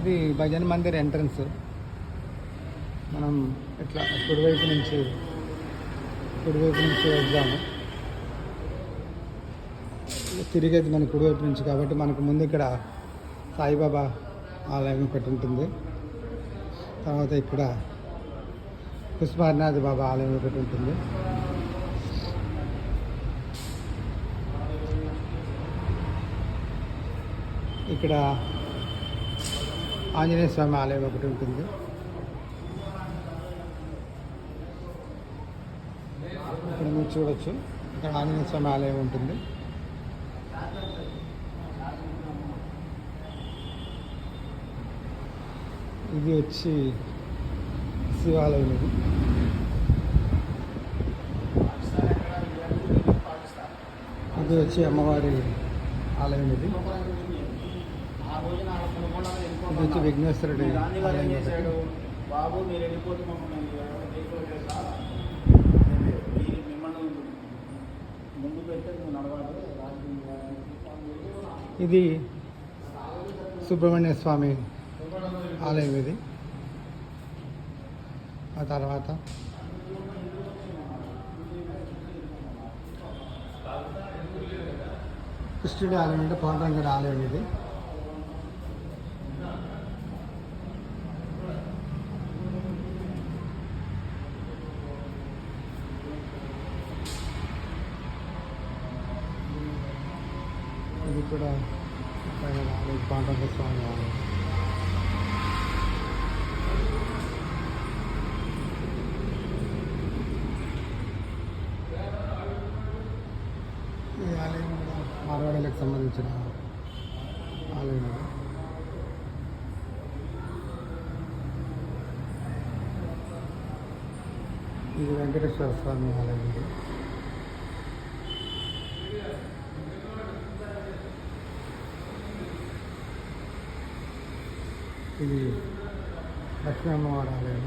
ఇది భజన్ మందిర్ ఎంట్రన్స్ మనం ఇట్లా కుడివైపు నుంచి కుడివైపు నుంచి వెళ్దాము తిరిగేది మన కుడివైపు నుంచి కాబట్టి మనకు ముందు ఇక్కడ సాయిబాబా ఆలయం ఒకటి ఉంటుంది. తర్వాత ఇక్కడ పుష్పహర్నాథ్ బాబా ఆలయం ఒకటి ఉంటుంది. ఇక్కడ ఆంజనేయ స్వామి ఆలయం ఒకటి ఉంటుంది. ఇక్కడ మీరు చూడొచ్చు. ఇక్కడ ఆంజనేయ స్వామి ఆలయం ఉంటుంది. ఇది వచ్చి శివాలయం ఇది. ఇది వచ్చి అమ్మవారి ఆలయం ఇది. ఇది వచ్చి విఘ్నేశ్వరుడి. బాబు మీరు వెళ్ళిపోతే మమ్మల్ని ముందు పెడితే నడవాలి. ఇది సుబ్రహ్మణ్య స్వామి ఆలయం ఇది. ఆ తర్వాత కృష్ణుడి ఆలయం అంటే పాండురంగడి ఆలయం ఇది. ఇది కూడా పైన ఆలయం, పాండురంగ స్వామి ఆలయం ఈ ఆలయం కూడా మార్వాడీలకు సంబంధించిన ఆలయం ఇది ఇది వెంకటేశ్వర స్వామి ఆలయం ఇది లక్ష్మీ అమ్మవారి ఆలయం.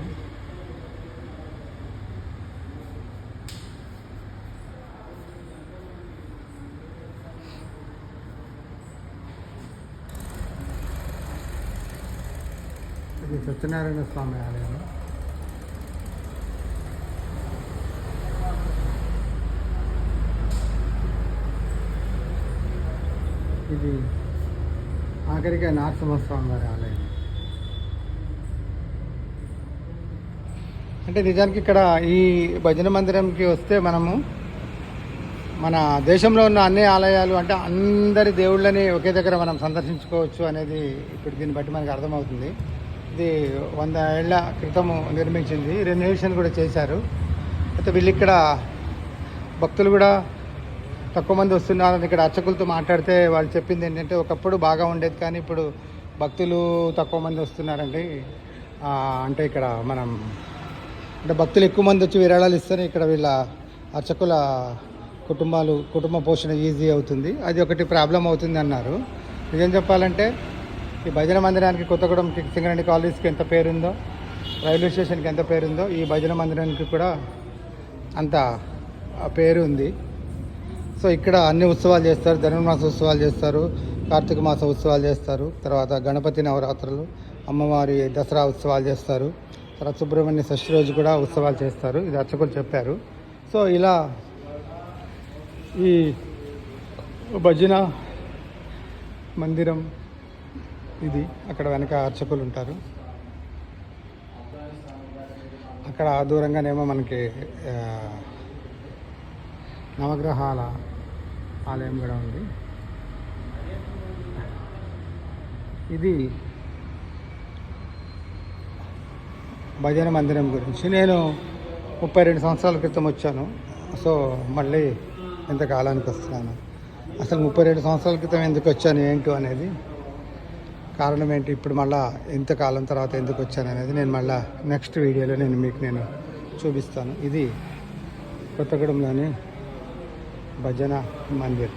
ఇది సత్యనారాయణ స్వామి ఆలయం. ఇది ఆఖరిగా నారసింహస్వామి వారి ఆలయం. అంటే నిజానికి ఇక్కడ ఈ భజన మందిరంకి వస్తే మనము మన దేశంలో ఉన్న అన్ని ఆలయాలు అంటే అందరి దేవుళ్ళని ఒకే దగ్గర మనం సందర్శించుకోవచ్చు అనేది ఇప్పుడు దీన్ని బట్టి మనకు అర్థమవుతుంది. ఇది వంద ఏళ్ళ క్రితము నిర్మించింది. రెనోవేషన్ కూడా చేశారు. అయితే వీళ్ళు ఇక్కడ భక్తులు కూడా తక్కువ మంది వస్తున్నారని ఇక్కడ అర్చకులతో మాట్లాడితే వాళ్ళు చెప్పింది ఏంటంటే ఒకప్పుడు బాగా ఉండేది కానీ ఇప్పుడు భక్తులు తక్కువ మంది వస్తున్నారండి. అంటే ఇక్కడ మనం అంటే భక్తులు ఎక్కువ మంది వచ్చి విరాళాలు ఇస్తేనే ఇక్కడ వీళ్ళ అర్చకుల కుటుంబాలు కుటుంబ పోషణ ఈజీ అవుతుంది. అది ఒకటి ప్రాబ్లం అవుతుంది అన్నారు. నిజం చెప్పాలంటే ఈ భజన మందిరానికి కొత్తగూడెంకి సింగరేణి కాలేజ్కి ఎంత పేరుందో రైల్వే స్టేషన్కి ఎంత పేరుందో ఈ భజన మందిరానికి కూడా అంత పేరు ఉంది. సో ఇక్కడ అన్ని ఉత్సవాలు చేస్తారు. ధనుర్మాస ఉత్సవాలు చేస్తారు. కార్తీక మాస ఉత్సవాలు చేస్తారు. తర్వాత గణపతి నవరాత్రులు అమ్మవారి దసరా ఉత్సవాలు చేస్తారు. తర్వాత సుబ్రహ్మణ్య షష్ఠి రోజు కూడా ఉత్సవాలు చేస్తారు. ఇది అర్చకులు చెప్పారు. సో ఇలా ఈ భజన మందిరం ఇది అక్కడ వెనక అర్చకులు ఉంటారు. అక్కడ దూరంగానేమో మనకి నవగ్రహాల ఆలయం కూడా ఉంది. ఇది భజన మందిరం గురించి. నేను ముప్పై రెండు సంవత్సరాల క్రితం వచ్చాను. సో మళ్ళీ ఇంత కాలానికి వస్తున్నాను. అసలు ముప్పై రెండు సంవత్సరాల క్రితం ఎందుకు వచ్చాను ఏంటో అనేది కారణం ఏంటి ఇప్పుడు మళ్ళా ఇంతకాలం తర్వాత ఎందుకు వచ్చాను అనేది నేను మళ్ళా నెక్స్ట్ వీడియోలో నేను మీకు నేను చూపిస్తాను. ఇది కొత్తగూడెంలోని భజన మందిర్.